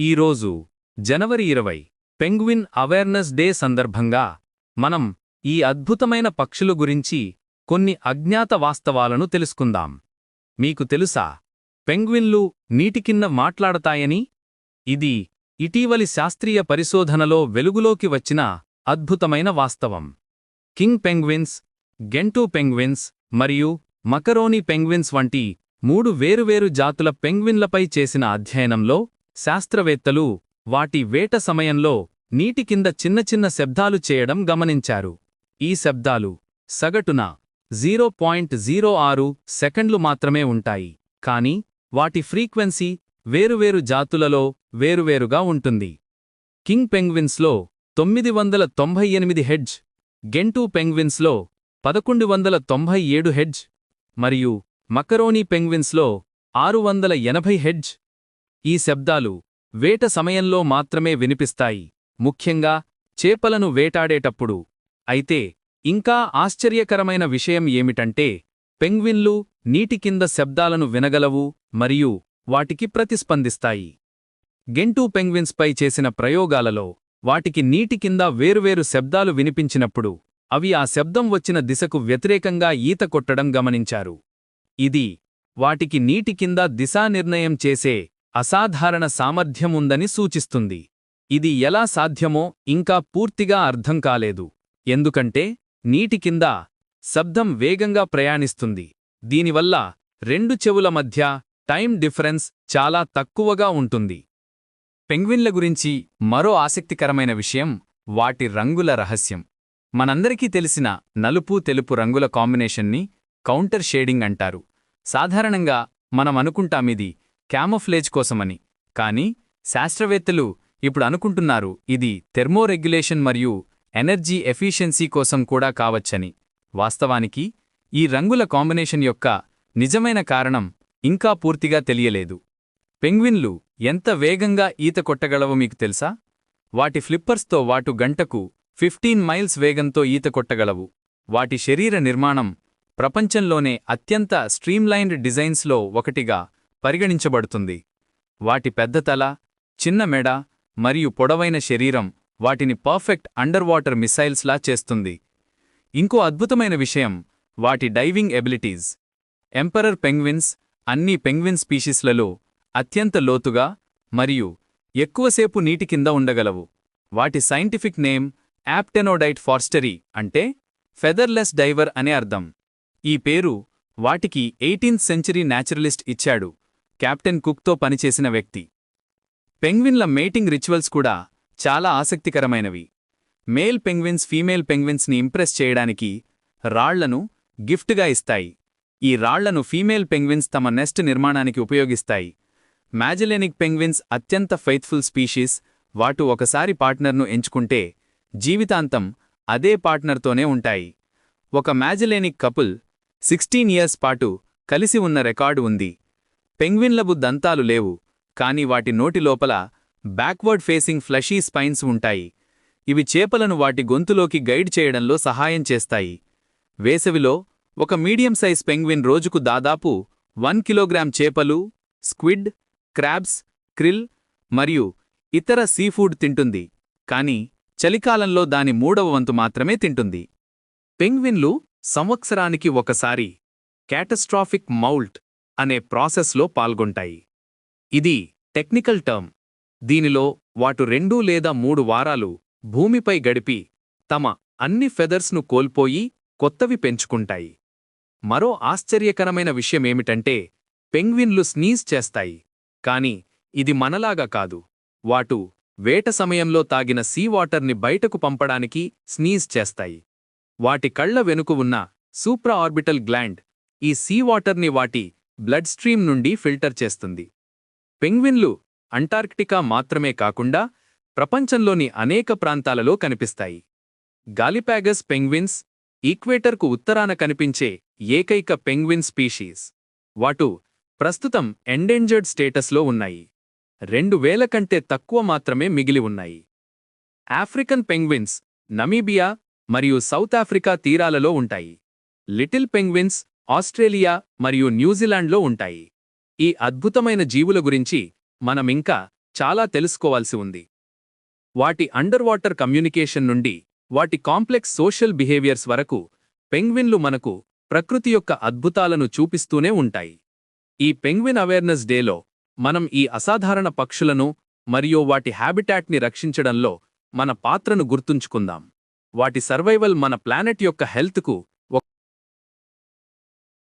ఈరోజు జనవరి ఇరవై. Penguin awareness day సందర్భంగా మనం ఈ అద్భుతమైన పక్షుల గురించి కొన్ని అజ్ఞాత వాస్తవాలను తెలుసుకుందాం. మీకు తెలుసా? పెంగ్విన్లు నీటికిన్న మాట్లాడతాయని? ఇది ఇటీవలి శాస్త్రీయ పరిశోధనలో వెలుగులోకి వచ్చిన అద్భుతమైన వాస్తవం. కింగ్ పెంగ్విన్స్ గెంటూ పెంగ్విన్స్ మరియు మకరోని పెంగ్విన్స్ వంటి మూడు వేరువేరు జాతుల పెంగ్విన్లపై చేసిన అధ్యయనంలో శాస్త్రవేత్తలు వాటి వేట సమయంలో నీటి కింద చిన్న చిన్న శబ్దాలు చేయడం గమనించారు. ఈ శబ్దాలు సగటున జీరో పాయింట్ జీరో ఆరు సెకండ్లు మాత్రమే ఉంటాయి. కాని వాటి ఫ్రీక్వెన్సీ వేరువేరు జాతులలో వేరువేరుగా ఉంటుంది. కింగ్ పెంగ్విన్స్లో తొమ్మిది వందల తొంభై ఎనిమిది హెడ్జ్ గెంటూ పెంగ్విన్స్లో పదకొండు వందల తొంభై ఏడు హెడ్జ్ మరియు మకరోనీ పెంగ్విన్స్లో ఆరు వందల ఎనభై హెడ్జ్ ఈ శబ్దాలు వేట సమయంలో మాత్రమే వినిపిస్తాయి. ముఖ్యంగా చేపలను వేటాడేటప్పుడు. అయితే ఇంకా ఆశ్చర్యకరమైన విషయం ఏమిటంటే పెంగ్విన్లు నీటి కింద శబ్దాలను వినగలవు మరియు వాటికి ప్రతిస్పందిస్తాయి. గెంటూ పెంగ్విన్స్పై చేసిన ప్రయోగాలలో వాటికి నీటి కింద వేరువేరు శబ్దాలు వినిపించినప్పుడు అవి ఆ శబ్దం వచ్చిన దిశకు వ్యతిరేకంగా ఈత కొట్టడం గమనించారు. ఇది వాటికి నీటి కింద దిశానిర్ణయం చేసే అసాధారణ సామర్థ్యముందని సూచిస్తుంది. ఇది ఎలా సాధ్యమో ఇంకా పూర్తిగా అర్థం కాలేదు. ఎందుకంటే నీటి కింద శబ్దం వేగంగా ప్రయాణిస్తుంది. దీనివల్ల రెండు చెవుల మధ్య టైం డిఫరెన్స్ చాలా తక్కువగా ఉంటుంది. పెంగ్విన్ల గురించి మరో ఆసక్తికరమైన విషయం వాటి రంగుల రహస్యం. మనందరికీ తెలిసిన నలుపు తెలుపు రంగుల కాంబినేషన్ని కౌంటర్ షేడింగ్ అంటారు. సాధారణంగా మనం అనుకుంటామిది క్యామోఫ్లేజ్ కోసమని. కానీ శాస్త్రవేత్తలు ఇప్పుడు అనుకుంటున్నారు ఇది థెర్మోరెగ్యులేషన్ మరియు ఎనర్జీ ఎఫిషియన్సీ కోసం కూడా కావచ్చని. వాస్తవానికి ఈ రంగుల కాంబినేషన్ యొక్క నిజమైన కారణం ఇంకా పూర్తిగా తెలియలేదు. పెంగ్విన్లు ఎంత వేగంగా ఈత కొట్టగలవో మీకు తెలుసా? వాటి ఫ్లిప్పర్స్తో వాటు గంటకు ఫిఫ్టీన్ మైల్స్ వేగంతో ఈత కొట్టగలవు. వాటి శరీర నిర్మాణం ప్రపంచంలోనే అత్యంత స్ట్రీమ్లైన్డ్ డిజైన్స్లో ఒకటిగా పరిగణించబడుతుంది. వాటి పెద్ద తల చిన్న మెడ మరియు పొడవైన శరీరం వాటిని పర్ఫెక్ట్ అండర్ వాటర్ మిసైల్స్లా చేస్తుంది. ఇంకో అద్భుతమైన విషయం వాటి డైవింగ్ ఎబిలిటీస్. ఎంపరర్ పెంగ్విన్స్ అన్ని పెంగ్విన్ స్పీషీస్లలో అత్యంత లోతుగా మరియు ఎక్కువసేపు నీటి కింద ఉండగలవు. వాటి సైంటిఫిక్ నేమ్ యాప్టెనోడైట్ ఫార్స్టరీ అంటే ఫెదర్లెస్ డైవర్ అనే అర్థం. ఈ పేరు వాటికి ఎయిటీన్త్ సెంచరీ న్యాచురలిస్ట్ ఇచ్చాడు. కెప్టెన్ కుక్తో పనిచేసిన వ్యక్తి. పెంగ్విన్ల మేటింగ్ రిచువల్స్ కూడా చాలా ఆసక్తికరమైనవి. మేల్ పెంగ్విన్స్ ఫీమేల్ పెంగ్విన్స్ని ఇంప్రెస్ చేయడానికి రాళ్ళను గిఫ్ట్గా ఇస్తాయి. ఈ రాళ్ళను ఫీమేల్ పెంగ్విన్స్ తమ నెస్ట్ నిర్మాణానికి ఉపయోగిస్తాయి. మ్యాజలెనిక్ పెంగ్విన్స్ అత్యంత ఫెయిత్ఫుల్ స్పీషీస్ వాటు ఒకసారి పార్ట్నర్ను ఎంచుకుంటే జీవితాంతం అదే పార్ట్నర్తోనే ఉంటాయి. ఒక మ్యాజలేనిక్ కపుల్ సిక్స్టీన్ ఇయర్స్ పాటు కలిసి ఉన్న రికార్డు ఉంది. పెంగ్విన్లబు దంతాలు లేవు కాని వాటి నోటి లోపల బ్యాక్వర్డ్ ఫేసింగ్ ఫ్లషీ స్పైన్స్ ఉంటాయి. ఇవి చేపలను వాటి గొంతులోకి గైడ్ చేయడంలో సహాయం చేస్తాయి. వేసవిలో ఒక మీడియం సైజ్ పెంగ్విన్ రోజుకు దాదాపు వన్ కిలోగ్రామ్ చేపలు స్క్విడ్ క్రాబ్స్ క్రిల్ మరియు ఇతర సీఫుడ్ తింటుంది కాని చలికాలంలో దాని మూడవ వంతు మాత్రమే తింటుంది. పెంగ్విన్లు సంవత్సరానికి ఒకసారి క్యాటస్ట్రాఫిక్ మౌల్ట్ అనే ప్రాసెస్లో పాల్గొంటాయి. ఇది టెక్నికల్ టర్మ్. దీనిలో వాటు రెండు లేదా మూడు వారాలు భూమిపై గడిపి తమ అన్ని ఫెదర్స్ను కోల్పోయి కొత్తవి పెంచుకుంటాయి. మరో ఆశ్చర్యకరమైన విషయమేమిటంటే పెంగ్విన్లు స్నీజ్ చేస్తాయి. కాని ఇది మనలాగా కాదు. వాటు వేట సమయంలో తాగిన సీ వాటర్ని బయటకు పంపడానికి స్నీజ్ చేస్తాయి. వాటి కళ్ళ వెనుక ఉన్న సూప్రా ఆర్బిటల్ గ్లాండ్ ఈ సీ వాటర్ని వాటి బ్లడ్ స్ట్రీమ్ నుండి ఫిల్టర్ చేస్తుంది. పెంగ్విన్లు అంటార్క్టికా మాత్రమే కాకుండా ప్రపంచంలోని అనేక ప్రాంతాలలో కనిపిస్తాయి. గాలిపాగస్ పెంగ్విన్స్ ఈక్వేటర్కు ఉత్తరాన కనిపించే ఏకైక పెంగ్విన్ స్పీషీస్. వాటు ప్రస్తుతం ఎండేంజర్డ్ స్టేటస్లో ఉన్నాయి. రెండు వేల కంటే తక్కువ మాత్రమే మిగిలి ఉన్నాయి. ఆఫ్రికన్ పెంగ్విన్స్ నమీబియా మరియు సౌత్ ఆఫ్రికా తీరాలలో ఉంటాయి. లిటిల్ పెంగ్విన్స్ ఆస్ట్రేలియా మరియు న్యూజిలాండ్లో ఉంటాయి. ఈ అద్భుతమైన జీవుల గురించి మనమింకా చాలా తెలుసుకోవాల్సి ఉంది. వాటి అండర్ వాటర్ కమ్యూనికేషన్ నుండి వాటి కాంప్లెక్స్ సోషల్ బిహేవియర్స్ వరకు పెంగ్విన్లు మనకు ప్రకృతి యొక్క అద్భుతాలను చూపిస్తూనే ఉంటాయి. ఈ పెంగ్విన్ అవేర్నెస్ డేలో మనం ఈ అసాధారణ పక్షులను మరియు వాటి హ్యాబిటాట్ని రక్షించడంలో మన పాత్రను గుర్తుంచుకుందాం. వాటి సర్వైవల్ మన ప్లానెట్ యొక్క హెల్త్కు